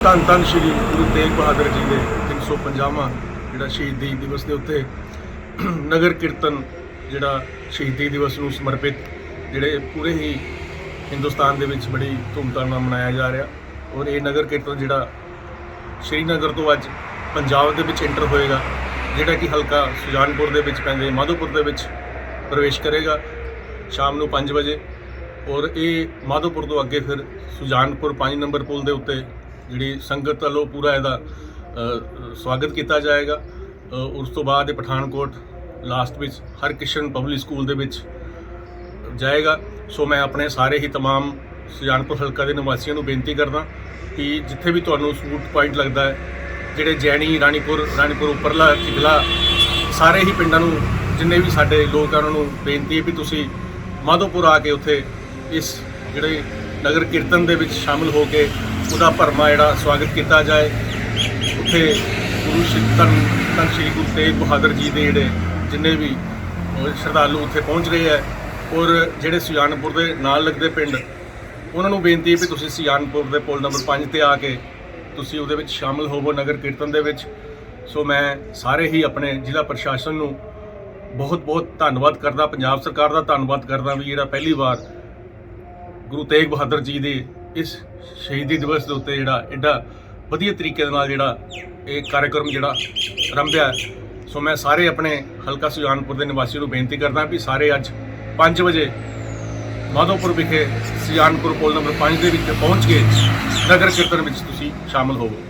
ਧੰਨ ਧੰਨ ਸ਼੍ਰੀ ਗੁਰੂ ਤੇਗ ਬਹਾਦਰ ਜੀ ਦੇ 350ਵਾਂ ਜਿਹੜਾ ਸ਼ਹੀਦੀ ਦਿਵਸ ਦੇ ਉੱਤੇ ਨਗਰ ਕੀਰਤਨ ਜਿਹੜਾ ਸ਼ਹੀਦੀ ਦਿਵਸ ਨੂੰ ਸਮਰਪਿਤ ਜਿਹੜੇ ਪੂਰੇ ਹੀ ਹਿੰਦੁਸਤਾਨ ਦੇ ਵਿੱਚ ਬੜੀ ਧੂਮਧਾਮ ਨਾਲ ਮਨਾਇਆ ਜਾ ਰਿਹਾ। ਔਰ ਇਹ ਨਗਰ ਕੀਰਤਨ ਜਿਹੜਾ ਸ਼੍ਰੀਨਗਰ ਤੋਂ ਅੱਜ ਪੰਜਾਬ ਦੇ ਵਿੱਚ ਐਂਟਰ ਹੋਏਗਾ, ਜਿਹੜਾ ਕਿ ਹਲਕਾ ਸੁਜਾਨਪੁਰ ਦੇ ਵਿੱਚ ਪੈਂਦੇ ਮਾਧੋਪੁਰ ਦੇ ਵਿੱਚ ਪ੍ਰਵੇਸ਼ ਕਰੇਗਾ ਸ਼ਾਮ ਨੂੰ 5 ਵਜੇ। ਔਰ ਇਹ ਮਾਧੋਪੁਰ ਤੋਂ ਅੱਗੇ ਫਿਰ ਸੁਜਾਨਪੁਰ 5 ਨੰਬਰ ਪੁਲ ਦੇ ਉੱਤੇ ਜਿਹੜੀ ਸੰਗਤ ਵੱਲੋਂ ਪੂਰਾ ਇਹਦਾ ਅ, ਸਵਾਗਤ ਕੀਤਾ ਜਾਏਗਾ ਅ, ਉਸ ਤੋਂ ਬਾਅਦ ਇਹ ਪਠਾਨਕੋਟ ਲਾਸਟ ਵਿੱਚ ਹਰਕਿਸ਼ਨ ਪਬਲਿਕ ਸਕੂਲ ਦੇ ਵਿੱਚ ਜਾਏਗਾ ਸੋ ਮੈਂ ਆਪਣੇ ਸਾਰੇ ਹੀ तमाम ਸੁਜਾਨਪੁਰ ਹਲਕਾ ਦੇ ਨਿਵਾਸੀਆਂ ਨੂੰ ਬੇਨਤੀ ਕਰਦਾ ਕਿ ਜਿੱਥੇ ਵੀ ਤੁਹਾਨੂੰ ਸਪੂਟ ਪੁਆਇੰਟ ਲੱਗਦਾ ਹੈ ਜਿਹੜੇ ਜੈਣੀ ਰਾਣੀਪੁਰ ਰਾਣੀਪੁਰ ਉੱਪਰਲਾ ਚਿਗਲਾ ਸਾਰੇ ਹੀ ਪਿੰਡਾਂ ਨੂੰ ਜਿੰਨੇ ਵੀ ਸਾਡੇ ਲੋਕ ਆ ਉਹਨਾਂ ਨੂੰ ਬੇਨਤੀ ਹੈ ਵੀ ਤੁਸੀਂ ਮਾਧੋਪੁਰ ਆ ਕੇ ਉੱਥੇ ਇਸ ਜਿਹੜੇ ਨਗਰ ਕੀਰਤਨ ਦੇ ਵਿੱਚ ਸ਼ਾਮਲ ਹੋ ਕੇ ਉਹਦਾ ਭਰਮਾ ਜਿਹੜਾ ਸਵਾਗਤ ਕੀਤਾ ਜਾਏ। ਉੱਥੇ ਗੁਰੂ ਸ਼੍ਰੀ ਧੰਨ ਧੰਨ ਸ਼੍ਰੀ ਗੁਰੂ ਤੇਗ ਬਹਾਦਰ ਜੀ ਦੇ ਜਿਹੜੇ ਜਿੰਨੇ ਵੀ ਸ਼ਰਧਾਲੂ ਉੱਥੇ ਪਹੁੰਚ ਰਹੇ ਹੈ ਔਰ ਜਿਹੜੇ ਸੁਜਾਨਪੁਰ ਦੇ ਨਾਲ ਲੱਗਦੇ ਪਿੰਡ, ਉਹਨਾਂ ਨੂੰ ਬੇਨਤੀ ਹੈ ਵੀ ਤੁਸੀਂ ਸੁਜਾਨਪੁਰ ਦੇ ਪੁਲ ਨੰਬਰ 5 ਤੇ ਆ ਕੇ ਤੁਸੀਂ ਉਹਦੇ ਵਿੱਚ ਸ਼ਾਮਲ ਹੋਵੋ ਨਗਰ ਕੀਰਤਨ ਦੇ ਵਿੱਚ। ਸੋ ਮੈਂ ਸਾਰੇ ਹੀ ਆਪਣੇ ਜ਼ਿਲ੍ਹਾ ਪ੍ਰਸ਼ਾਸਨ ਨੂੰ ਬਹੁਤ ਬਹੁਤ ਧੰਨਵਾਦ ਕਰਦਾ, ਪੰਜਾਬ ਸਰਕਾਰ ਦਾ ਧੰਨਵਾਦ ਕਰਦਾ ਵੀ ਜਿਹੜਾ ਪਹਿਲੀ ਵਾਰ ਗੁਰੂ ਤੇਗ ਬਹਾਦਰ ਜੀ ਦੇ ਇਸ ਸ਼ਹੀਦੀ ਦਿਵਸ ਦੇ ਉੱਤੇ ਜਿਹੜਾ ਐਡਾ ਵਧੀਆ ਤਰੀਕੇ ਦੇ ਨਾਲ ਜਿਹੜਾ ਇਹ ਕਾਰਜਕ੍ਰਮ ਜਿਹੜਾ ਆਰੰਭਿਆ ਸੋ ਮੈਂ ਸਾਰੇ ਆਪਣੇ ਹਲਕਾ ਸੁਜਾਨਪੁਰ ਦੇ ਨਿਵਾਸੀ ਨੂੰ ਬੇਨਤੀ ਕਰਦਾ ਵੀ ਸਾਰੇ ਅੱਜ 5 ਵਜੇ ਮਾਧੋਪੁਰ ਵਿਖੇ ਸੁਜਾਨਪੁਰ ਪੁਲ ਨੰਬਰ 5 ਦੇ ਵਿੱਚ ਪਹੁੰਚ ਕੇ ਨਗਰ ਕੀਰਤਨ ਵਿੱਚ ਤੁਸੀਂ ਸ਼ਾਮਲ ਹੋਵੋ।